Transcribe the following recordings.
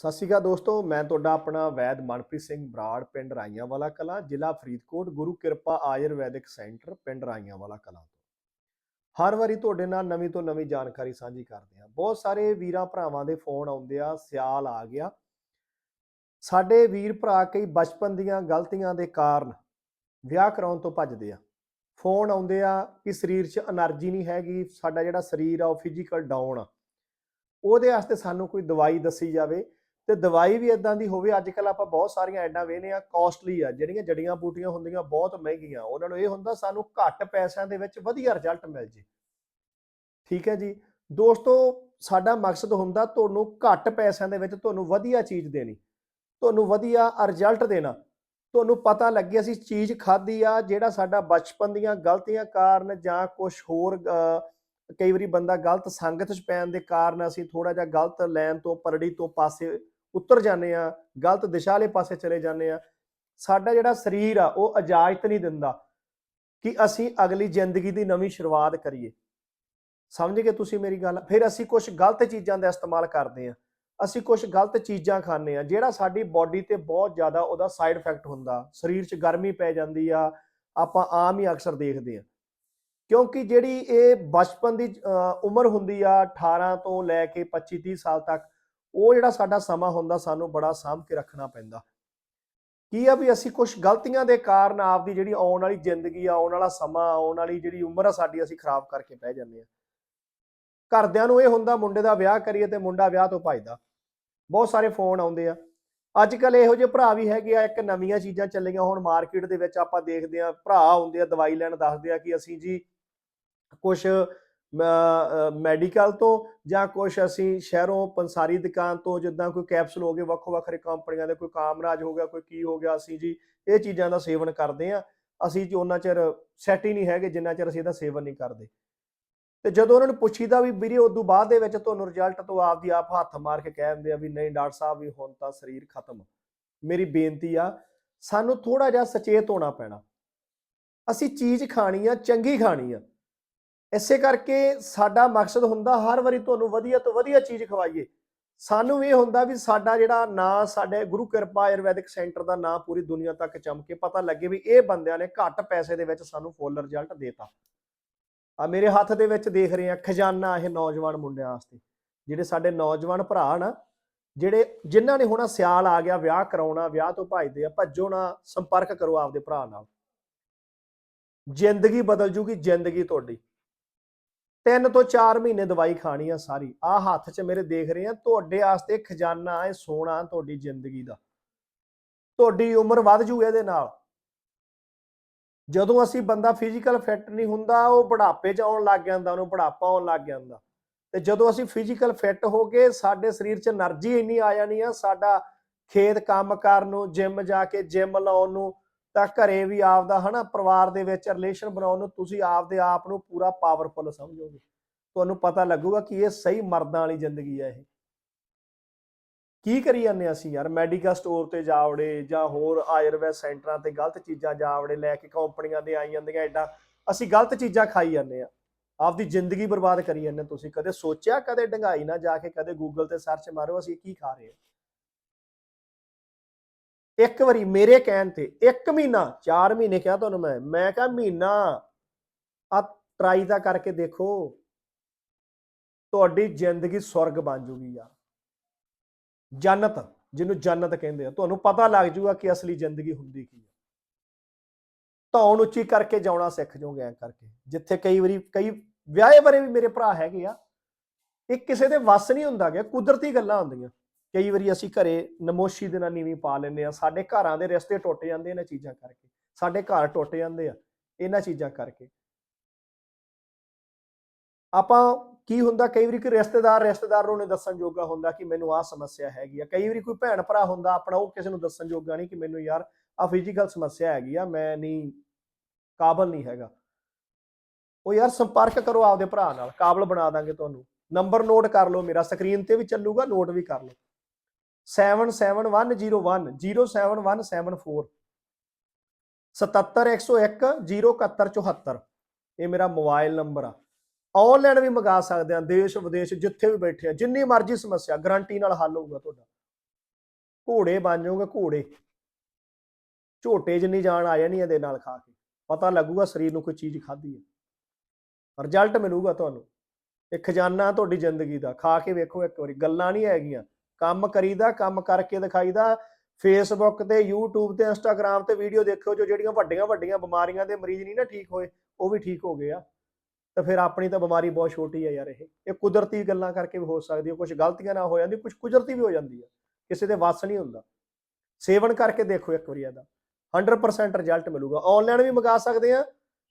ਸਤਿ ਸ਼੍ਰੀ ਅਕਾਲ ਦੋਸਤੋ, ਮੈਂ ਤੁਹਾਡਾ ਆਪਣਾ ਵੈਦ ਮਨਪ੍ਰੀਤ ਸਿੰਘ ਬਰਾੜ ਪਿੰਡ ਰਾਈਆਂ ਵਾਲਾ ਕਲਾਂ, ਜ਼ਿਲ੍ਹਾ ਫਰੀਦਕੋਟ, ਗੁਰੂ ਕਿਰਪਾ ਆਯੁਰਵੈਦਿਕ ਸੈਂਟਰ ਪਿੰਡ ਰਾਈਆਂਵਾਲਾ ਕਲਾਂ ਤੋਂ। ਹਰ ਵਾਰੀ ਤੁਹਾਡੇ ਨਾਲ ਨਵੀਂ ਤੋਂ ਨਵੀਂ ਜਾਣਕਾਰੀ ਸਾਂਝੀ ਕਰਦੇ ਹਾਂ। ਬਹੁਤ ਸਾਰੇ ਵੀਰਾਂ ਭਰਾਵਾਂ ਦੇ ਫੋਨ ਆਉਂਦੇ ਆ, ਸਿਆਲ ਆ ਗਿਆ। ਸਾਡੇ ਵੀਰ ਭਰਾ ਕਈ ਬਚਪਨ ਦੀਆਂ ਗਲਤੀਆਂ ਦੇ ਕਾਰਨ ਵਿਆਹ ਕਰਾਉਣ ਤੋਂ ਭੱਜਦੇ ਆ। ਫੋਨ ਆਉਂਦੇ ਆ ਕਿ ਸਰੀਰ 'ਚ એનર્ਜੀ ਨਹੀਂ ਹੈਗੀ, ਸਾਡਾ ਜਿਹੜਾ ਸਰੀਰ ਆ ਉਹ ਫਿਜ਼ੀਕਲ ਡਾਊਨ ਆ। ਉਹਦੇ ਵਾਸਤੇ ਸਾਨੂੰ ਕੋਈ ਦਵਾਈ ਦੱਸੀ ਜਾਵੇ ਤੇ ਦਵਾਈ ਵੀ ਇਦਾਂ ਦੀ ਹੋਵੇ ਅੱਜ ਕੱਲ ਆਪਾਂ ਬਹੁਤ ਸਾਰੀਆਂ ਐਡਾਂ ਵੇਖਦੇ ਆ ਕਾਸਟਲੀ ਆ, ਜਿਹੜੀਆਂ ਜੜੀਆਂ ਬੂਟੀਆਂ ਹੁੰਦੀਆਂ ਬਹੁਤ ਮਹਿੰਗੀਆਂ, ਉਹਨਾਂ ਨੂੰ ਇਹ ਹੁੰਦਾ ਸਾਨੂੰ ਘੱਟ ਪੈਸਿਆਂ ਦੇ ਵਿੱਚ ਵਧੀਆ ਰਿਜ਼ਲਟ ਮਿਲ ਜੇ। ਠੀਕ ਹੈ ਜੀ? ਦੋਸਤੋ, ਸਾਡਾ ਮਕਸਦ ਹੁੰਦਾ ਤੁਹਾਨੂੰ ਘੱਟ ਪੈਸਿਆਂ ਦੇ ਵਿੱਚ ਤੁਹਾਨੂੰ ਵਧੀਆ ਚੀਜ਼ ਦੇਣੀ, ਤੁਹਾਨੂੰ ਵਧੀਆ ਰਿਜ਼ਲਟ ਦੇਣਾ। ਤੁਹਾਨੂੰ ਪਤਾ ਲੱਗੇ ਅਸੀਂ ਚੀਜ਼ ਖਾਧੀ ਆ, ਜਿਹੜਾ ਸਾਡਾ ਬਚਪਨ ਦੀਆਂ ਗਲਤੀਆਂ ਕਾਰਨ ਜਾਂ ਕੁਝ ਹੋਰ ਕਈ ਵਾਰੀ ਬੰਦਾ ਗਲਤ ਸੰਗਤ 'ਚ ਪੈਣ ਦੇ ਕਾਰਨ ਅਸੀਂ ਥੋੜਾ ਜਿਹਾ ਗਲਤ ਲੈਣ ਤੋਂ, ਪਰੜੀ ਤੋਂ ਪਾਸੇ ਉਤਰ ਜਾਂਦੇ ਆ ਗਲਤ ਦਿਸ਼ਾ ਵਾਲੇ ਪਾਸੇ ਚਲੇ ਜਾਂਦੇ ਆ ਸਾਡਾ ਜਿਹੜਾ ਸਰੀਰ ਆ, ਉਹ ਇਜਾਜ਼ਤ ਨਹੀਂ ਦਿੰਦਾ ਕਿ ਅਸੀਂ ਅਗਲੀ ਜ਼ਿੰਦਗੀ ਦੀ ਨਵੀਂ ਸ਼ੁਰੂਆਤ ਕਰੀਏ। ਸਮਝ ਗਏ ਤੁਸੀਂ ਮੇਰੀ ਗੱਲ? ਫਿਰ ਅਸੀਂ ਕੁਝ ਗਲਤ ਚੀਜ਼ਾਂ ਦਾ ਇਸਤੇਮਾਲ ਕਰਦੇ ਆ ਅਸੀਂ ਕੁਝ ਗਲਤ ਚੀਜ਼ਾਂ ਖਾਂਦੇ ਆ ਜਿਹੜਾ ਸਾਡੀ ਬਾਡੀ ਤੇ ਬਹੁਤ ਜ਼ਿਆਦਾ ਉਹਦਾ ਸਾਈਡ ਇਫੈਕਟ ਹੁੰਦਾ। ਸਰੀਰ 'ਚ ਗਰਮੀ ਪੈ ਜਾਂਦੀ ਆ, ਆਪਾਂ ਆਮ ਹੀ ਅਕਸਰ ਦੇਖਦੇ ਆ ਕਿਉਂਕਿ ਜਿਹੜੀ ਇਹ ਬਚਪਨ ਦੀ ਉਮਰ ਹੁੰਦੀ ਆ 18 ਤੋਂ ਲੈ ਕੇ 25 30 ਸਾਲ ਤੱਕ ਉਹ ਜਿਹੜਾ ਸਾਡਾ ਸਮਾਂ ਹੁੰਦਾ ਸਾਨੂੰ ਬੜਾ ਸਾਂਭ ਕੇ ਰੱਖਣਾ ਪੈਂਦਾ। ਕੀ ਆ ਵੀ ਅਸੀਂ ਕੁਝ ਗਲਤੀਆਂ ਦੇ ਕਾਰਨ ਆਪਦੀ ਜਿਹੜੀ ਆਉਣ ਵਾਲੀ ਜ਼ਿੰਦਗੀ ਆ, ਆਉਣ ਵਾਲਾ ਸਮਾਂ, ਆਉਣ ਵਾਲੀ ਜਿਹੜੀ ਉਮਰ ਆ, ਸਾਡੀ ਅਸੀਂ ਖਰਾਬ ਕਰਕੇ ਬਹਿ ਜਾਂਦੇ ਆ। ਘਰਦਿਆਂ ਨੂੰ ਇਹ ਹੁੰਦਾ ਮੁੰਡੇ ਦਾ ਵਿਆਹ ਕਰੀਏ ਤੇ ਮੁੰਡਾ ਵਿਆਹ ਤੋਂ ਭੱਜਦਾ। ਬਹੁਤ ਸਾਰੇ ਫੋਨ ਆਉਂਦੇ ਆ। ਅੱਜ ਕੱਲ ਇਹੋ ਜਿਹੇ ਭਰਾ ਵੀ ਹੈਗੇ ਆ, ਇੱਕ ਨਵੀਆਂ ਚੀਜ਼ਾਂ ਚੱਲੀਆਂ ਹੁਣ ਮਾਰਕੀਟ ਦੇ ਵਿੱਚ ਆਪਾਂ ਦੇਖਦੇ ਆ, ਭਰਾ ਆਉਂਦੇ ਆ, ਦਵਾਈ ਲੈਣ ਦੱਸਦੇ ਆ ਕਿ ਅਸੀਂ ਜੀ ਕੁਝ ਮੈਡੀਕਲ ਤੋਂ ਜਾਂ ਕੁਝ ਅਸੀਂ ਸ਼ਹਿਰੋਂ ਪੰਸਾਰੀ ਦੁਕਾਨ ਤੋਂ ਜਿੱਦਾਂ ਕੋਈ ਕੈਪਸੂਲ ਹੋ ਗਏ, ਵੱਖੋ ਵੱਖਰੇ ਕੰਪਨੀਆਂ ਦੇ, ਕੋਈ ਕਾਮਰਾਜ ਹੋ ਗਿਆ, ਕੋਈ ਕੀ ਹੋ ਗਿਆ, ਅਸੀਂ ਜੀ ਇਹ ਚੀਜ਼ਾਂ ਦਾ ਸੇਵਨ ਕਰਦੇ ਆ ਅਸੀਂ ਜੀ ਉਹਨਾਂ ਚਿਰ ਸੈੱਟ ਹੀ ਨਹੀਂ ਹੈਗੇ, ਜਿੰਨਾ ਚਿਰ ਅਸੀਂ ਇਹਦਾ ਸੇਵਨ ਨਹੀਂ ਕਰਦੇ। ਤੇ ਜਦੋਂ ਉਹਨਾਂ ਨੂੰ ਪੁੱਛੀਦਾ ਵੀ ਵੀਰੇ ਉਦੋਂ ਬਾਅਦ ਦੇ ਵਿੱਚ ਤੁਹਾਨੂੰ ਰਿਜ਼ਲਟ ਤੋਂ ਆਪਦੀ ਆਪ ਹੱਥ ਮਾਰ ਕੇ ਕਹਿ ਦਿੰਦੇ ਆ ਵੀ ਨਹੀਂ ਡਾਕਟਰ ਸਾਹਿਬ ਵੀ ਹੁਣ ਤਾਂ ਸਰੀਰ ਖਤਮ। ਮੇਰੀ ਬੇਨਤੀ ਆ, ਸਾਨੂੰ ਥੋੜਾ ਜਿਹਾ ਸਚੇਤ ਹੋਣਾ ਪੈਣਾ। ਅਸੀਂ ਚੀਜ਼ ਖਾਣੀ ਆ, ਚੰਗੀ ਖਾਣੀ ਆ। ਇਸੇ ਕਰਕੇ ਸਾਡਾ ਮਕਸਦ ਹੁੰਦਾ ਹਰ ਵਾਰੀ ਤੁਹਾਨੂੰ ਵਧੀਆ ਤੋਂ ਵਧੀਆ ਚੀਜ਼ ਖਵਾਈਏ। ਸਾਨੂੰ ਇਹ ਹੁੰਦਾ ਵੀ ਸਾਡਾ ਜਿਹੜਾ ਨਾਂ, ਸਾਡੇ ਗੁਰੂ ਕਿਰਪਾ ਆਯੁਰਵੈਦਿਕ ਸੈਂਟਰ ਦਾ ਨਾਂ ਪੂਰੀ ਦੁਨੀਆ ਤੱਕ ਚਮਕੇ ਪਤਾ ਲੱਗੇ ਵੀ ਇਹ ਬੰਦਿਆਂ ਨੇ ਘੱਟ ਪੈਸੇ ਦੇ ਵਿੱਚ ਸਾਨੂੰ ਫੁੱਲ ਰਿਜ਼ਲਟ ਦੇਤਾ। ਆ ਮੇਰੇ ਹੱਥ ਦੇ ਵਿੱਚ ਦੇਖ ਰਹੇ ਆ, ਖਜ਼ਾਨਾ ਇਹ ਨੌਜਵਾਨ ਮੁੰਡਿਆਂ ਵਾਸਤੇ, ਜਿਹੜੇ ਸਾਡੇ ਨੌਜਵਾਨ ਭਰਾ ਨਾ, ਜਿਹੜੇ ਜਿਨ੍ਹਾਂ ਨੇ ਹੁਣ ਸਿਆਲ ਆ ਗਿਆ, ਵਿਆਹ ਕਰਾਉਣਾ, ਵਿਆਹ ਤੋਂ ਭੱਜਦੇ ਆ, ਭੱਜੋ ਨਾ, ਸੰਪਰਕ ਕਰੋ ਆਪਦੇ ਭਰਾ ਨਾਲ। ਜ਼ਿੰਦਗੀ ਬਦਲ ਜੂਗੀ, ਜ਼ਿੰਦਗੀ ਤੁਹਾਡੀ। ਤਿੰਨ ਤੋਂ ਚਾਰ ਮਹੀਨੇ ਦਵਾਈ ਖਾਣੀ ਆ ਸਾਰੀ। ਆ ਹੱਥ 'ਚ ਮੇਰੇ ਦੇਖ ਰਹੇ ਆ, ਤੁਹਾਡੇ ਆਸਤੇ ਖਜ਼ਾਨਾ ਹੈ, ਸੋਨਾ ਤੁਹਾਡੀ ਜ਼ਿੰਦਗੀ ਦਾ। ਤੁਹਾਡੀ ਉਮਰ ਵੱਧ ਜੂ ਇਹਦੇ ਨਾਲ। ਜਦੋਂ ਅਸੀਂ ਬੰਦਾ ਫਿਜ਼ੀਕਲ ਫਿੱਟ ਨਹੀਂ ਹੁੰਦਾ, ਉਹ ਬੁਢਾਪੇ 'ਚ ਆਉਣ ਲੱਗ ਜਾਂਦਾ, ਉਹਨੂੰ ਬੁਢਾਪਾ ਆਉਣ ਲੱਗ ਜਾਂਦਾ। ਤੇ ਜਦੋਂ ਅਸੀਂ ਫਿਜ਼ੀਕਲ ਫਿੱਟ ਹੋ ਕੇ ਸਾਡੇ ਸਰੀਰ 'ਚ એનર્ਜੀ ਇੰਨੀ ਆ ਜਾਣੀ ਆ, ਸਾਡਾ ਖੇਤ ਕੰਮ ਕਰਨ ਨੂੰ ਜਿੰਮ ਜਾ ਕੇ ਜਿੰਮ ਲਾਉਣ ਨੂੰ ਤਾਂ ਘਰੇ ਵੀ ਆਪਦਾ ਹਨਾ, ਪਰਿਵਾਰ ਦੇ ਵਿੱਚ ਰਿਲੇਸ਼ਨ ਬਣਾਉਣ ਨੂੰ ਤੁਸੀਂ ਆਪਦੇ ਆਪ ਨੂੰ ਪੂਰਾ ਪਾਵਰਫੁਲ ਸਮਝੋਗੇ। ਤੁਹਾਨੂੰ ਪਤਾ ਲੱਗੂਗਾ ਕਿ ਇਹ ਸਹੀ ਮਰਦਾਂ ਵਾਲੀ ਜ਼ਿੰਦਗੀ ਹੈ ਇਹ। ਕੀ ਕਰੀ ਜਾਂਦੇ ਅਸੀਂ ਯਾਰ? ਮੈਡੀਕਲ ਸਟੋਰ ਤੇ ਜਾਵੜੇ ਜਾਂ ਹੋਰ ਆਯੁਰਵੈਦ ਸੈਂਟਰਾਂ ਤੇ ਗਲਤ ਚੀਜ਼ਾਂ ਜਾਵੜੇ, ਲੈ ਕੇ ਕੰਪਨੀਆਂ ਦੇ ਆਈ ਜਾਂਦੀਆਂ ਐਡਾ ਅਸੀਂ ਗਲਤ ਚੀਜ਼ਾਂ ਖਾਈ ਜਾਂਦੇ ਆ ਆਪਦੀ ਜ਼ਿੰਦਗੀ ਬਰਬਾਦ ਕਰੀ ਜਾਂਦੇ ਤੁਸੀਂ। ਕਦੇ ਸੋਚਿਆ, ਕਦੇ ਡੰਗਾਈ ਨਾ ਜਾ ਕੇ, ਕਦੇ ਗੂਗਲ ਤੇ ਸਰਚ ਮਾਰੋ, ਅਸੀਂ ਕੀ ਖਾ ਰਹੇ ਹਾਂ? ਇੱਕ ਵਾਰੀ ਮੇਰੇ ਕਹਿਣ ਤੇ, ਇੱਕ ਮਹੀਨਾ 4 ਮਹੀਨੇ ਕਿਹਾ ਤੁਹਾਨੂੰ ਮੈਂ ਮੈਂ ਕਿਹਾ ਮਹੀਨਾ। ਆ ਟਰਾਈ ਤਾਂ ਕਰਕੇ ਦੇਖੋ। ਤੁਹਾਡੀ ਜ਼ਿੰਦਗੀ ਸਵਰਗ ਬਣ ਜੂਗੀ ਯਾਰ। ਜੰਨਤ, ਜਿਹਨੂੰ ਜੰਨਤ ਕਹਿੰਦੇ ਆ। ਤੁਹਾਨੂੰ ਪਤਾ ਲੱਗ ਜੂਗਾ ਕਿ ਅਸਲੀ ਜ਼ਿੰਦਗੀ ਹੁੰਦੀ ਕੀ ਹੈ ਧੌਣ ਉੱਚੀ ਕਰਕੇ ਜਾਉਣਾ ਸਿੱਖ ਜਾਓਗੇ ਐ ਕਰਕੇ। ਜਿੱਥੇ ਕਈ ਵਾਰੀ, ਕਈ ਵਿਆਹੇ ਬਾਰੇ ਵੀ ਮੇਰੇ ਭਰਾ ਹੈਗੇ ਆ। ਇਹ ਕਿਸੇ ਦੇ ਵੱਸ ਨਹੀਂ ਹੁੰਦਾ ਗਿਆ ਕੁਦਰਤੀ ਗੱਲਾਂ ਹੁੰਦੀਆਂ। ਕਈ ਵਾਰੀ ਅਸੀਂ ਘਰੇ ਨਮੋਸ਼ੀ ਦੇ ਨਾਲ ਨੀਵੀਂ ਪਾ ਲੈਂਦੇ ਆ ਸਾਡੇ ਘਰਾਂ ਦੇ ਰਿਸ਼ਤੇ ਟੁੱਟ ਜਾਂਦੇ ਇਹਨਾਂ ਚੀਜ਼ਾਂ ਕਰਕੇ, ਸਾਡੇ ਘਰ ਟੁੱਟ ਜਾਂਦੇ ਆ ਇਹਨਾਂ ਚੀਜ਼ਾਂ ਕਰਕੇ। ਆਪਾਂ ਕੀ ਹੁੰਦਾ, ਕਈ ਵਾਰੀ ਕੋਈ ਰਿਸ਼ਤੇਦਾਰ ਰਿਸ਼ਤੇਦਾਰ ਨੂੰ ਨਹੀਂ ਦੱਸਣ ਜੋਗਾ ਹੁੰਦਾ ਕਿ ਮੈਨੂੰ ਆਹ ਸਮੱਸਿਆ ਹੈਗੀ ਆ, ਕਈ ਵਾਰੀ ਕੋਈ ਭੈਣ ਭਰਾ ਹੁੰਦਾ ਆਪਣਾ, ਉਹ ਕਿਸੇ ਨੂੰ ਦੱਸਣ ਜੋਗਾ ਨਹੀਂ ਕਿ ਮੈਨੂੰ ਯਾਰ ਆ ਫਿਜ਼ੀਕਲ ਸਮੱਸਿਆ ਹੈਗੀ ਆ, ਮੈਂ ਨਹੀਂ ਕਾਬਲ ਨਹੀਂ ਹੈਗਾ। ਉਹ ਯਾਰ ਸੰਪਰਕ ਕਰੋ ਆਪਦੇ ਭਰਾ ਨਾਲ, ਕਾਬਲ ਬਣਾ ਦਾਂਗੇ ਤੁਹਾਨੂੰ। ਨੰਬਰ ਨੋਟ ਕਰ ਲਓ, ਮੇਰਾ ਸਕਰੀਨ ਤੇ ਵੀ ਚੱਲੂਗਾ, ਨੋਟ ਵੀ ਕਰ ਲਓ। 77101 07174 77101 07174 ਇਹ ਮੇਰਾ ਮੋਬਾਈਲ ਨੰਬਰ ਆ। ਆਨਲਾਈਨ ਵੀ ਮੰਗਾ ਸਕਦੇ ਆ, ਦੇਸ਼ ਵਿਦੇਸ਼ ਜਿੱਥੇ ਵੀ ਬੈਠੇ ਆ, ਜਿੰਨੀ ਮਰਜ਼ੀ ਸਮੱਸਿਆ ਗਾਰੰਟੀ ਨਾਲ ਹੱਲ ਹੋਊਗਾ ਤੁਹਾਡਾ। ਘੋੜੇ ਬਣ ਜਾਓਗੇ ਘੋੜੇ। ਝੋਟੇ ਜਿੰਨੀ ਜਾਨ ਆ ਜਾਣੀ ਇਹਦੇ ਨਾਲ ਖਾ ਕੇ। ਪਤਾ ਲੱਗੂਗਾ ਸਰੀਰ ਨੂੰ ਕੋਈ ਚੀਜ਼ ਖਾਧੀ ਹੈ ਰਿਜ਼ਲਟ ਮਿਲੂਗਾ ਤੁਹਾਨੂੰ। ਇਹ ਖਜ਼ਾਨਾ ਤੁਹਾਡੀ ਜ਼ਿੰਦਗੀ ਦਾ। ਖਾ ਕੇ ਵੇਖੋ ਇੱਕ ਵਾਰੀ, ਗੱਲਾਂ ਨਹੀਂ ਹੈਗੀਆਂ। ਕੰਮ ਕਰੀਦਾ, ਕੰਮ ਕਰਕੇ ਦਿਖਾਈਦਾ। ਫੇਸਬੁੱਕ ਤੇ, YouTube ਤੇ, Instagram ਤੇ ਵੀਡੀਓ ਦੇਖਿਓ ਜੋ ਜਿਹੜੀਆਂ ਵੱਡੀਆਂ ਵੱਡੀਆਂ ਬਿਮਾਰੀਆਂ ਦੇ ਮਰੀਜ਼ ਨਹੀਂ ਨਾ ਠੀਕ ਹੋਏ, ਉਹ ਵੀ ਠੀਕ ਹੋ ਗਏ ਆ। ਤਾਂ ਫਿਰ ਆਪਣੀ ਤਾਂ ਬਿਮਾਰੀ ਬਹੁਤ ਛੋਟੀ ਹੈ ਯਾਰ ਇਹ। ਇਹ ਕੁਦਰਤੀ ਗੱਲਾਂ ਕਰਕੇ ਵੀ ਹੋ ਸਕਦੀ ਹੈ ਕੁਝ ਗਲਤੀਆਂ ਨਾ ਹੋ ਜਾਂਦੀ ਕੁਝ ਕੁਦਰਤੀ ਵੀ ਹੋ ਜਾਂਦੀ ਆ। ਕਿਸੇ ਦੇ ਵੱਸ ਨਹੀਂ ਹੁੰਦਾ। ਸੇਵਨ ਕਰਕੇ ਦੇਖੋ ਇੱਕ ਵਾਰੀ ਇਹਦਾ। 100% ਰਿਜ਼ਲਟ ਮਿਲੂਗਾ। ਆਨਲਾਈਨ ਵੀ ਮੰਗਾ ਸਕਦੇ ਆ,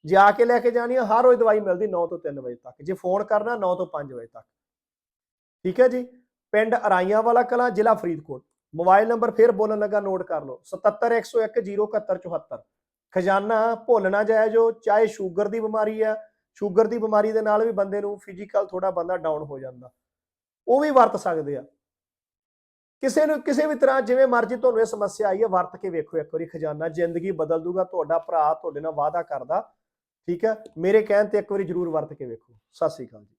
ਜਾ ਕੇ ਲੈ ਕੇ ਜਾਣੀ ਆ, ਹਰ ਰੋਜ਼ ਦਵਾਈ ਮਿਲਦੀ 9 ਤੋਂ 3 ਵਜੇ ਤੱਕ। ਜੇ ਫੋਨ ਕਰਨਾ 9 ਤੋਂ 5 ਵਜੇ ਤੱਕ। ਠੀਕ ਹੈ ਜੀ? ਪਿੰਡ ਅਰਾਈਆਂ ਵਾਲਾ ਕਲਾਂ, ਜ਼ਿਲ੍ਹਾ ਫਰੀਦਕੋਟ। ਮੋਬਾਈਲ ਨੰਬਰ ਫਿਰ ਬੋਲਣ ਲੱਗਾ, ਨੋਟ ਕਰ ਲਓ 7710107174 ਖਜ਼ਾਨਾ ਭੁੱਲ ਨਾ ਜਾਏ ਜੋ ਚਾਹੇ ਸ਼ੂਗਰ ਦੀ ਬਿਮਾਰੀ ਆ, ਸ਼ੂਗਰ ਦੀ ਬਿਮਾਰੀ ਦੇ ਨਾਲ ਵੀ ਬੰਦੇ ਨੂੰ ਫਿਜ਼ੀਕਲ ਥੋੜਾ ਬੰਦਾ ਡਾਊਨ ਹੋ ਜਾਂਦਾ। ਉਹ ਵੀ ਵਰਤ ਸਕਦੇ ਆ। ਕਿਸੇ ਨੂੰ, ਕਿਸੇ ਵੀ ਤਰ੍ਹਾਂ ਜਿਵੇਂ ਮਰਜ਼ੀ ਤੁਹਾਨੂੰ ਇਹ ਸਮੱਸਿਆ ਆਈ ਹੈ ਵਰਤ ਕੇ ਵੇਖੋ ਇੱਕ ਵਾਰੀ ਖਜ਼ਾਨਾ, ਜ਼ਿੰਦਗੀ ਬਦਲ ਦੂਗਾ, ਤੁਹਾਡਾ ਭਰਾ ਤੁਹਾਡੇ ਨਾਲ ਵਾਅਦਾ ਕਰਦਾ। ਠੀਕ ਹੈ ਮੇਰੇ ਕਹਿਣ ਤੇ ਇੱਕ ਵਾਰੀ ਜਰੂਰ ਵਰਤ ਕੇ ਵੇਖੋ। ਸਤਿ ਸ੍ਰੀ ਅਕਾਲ ਜੀ।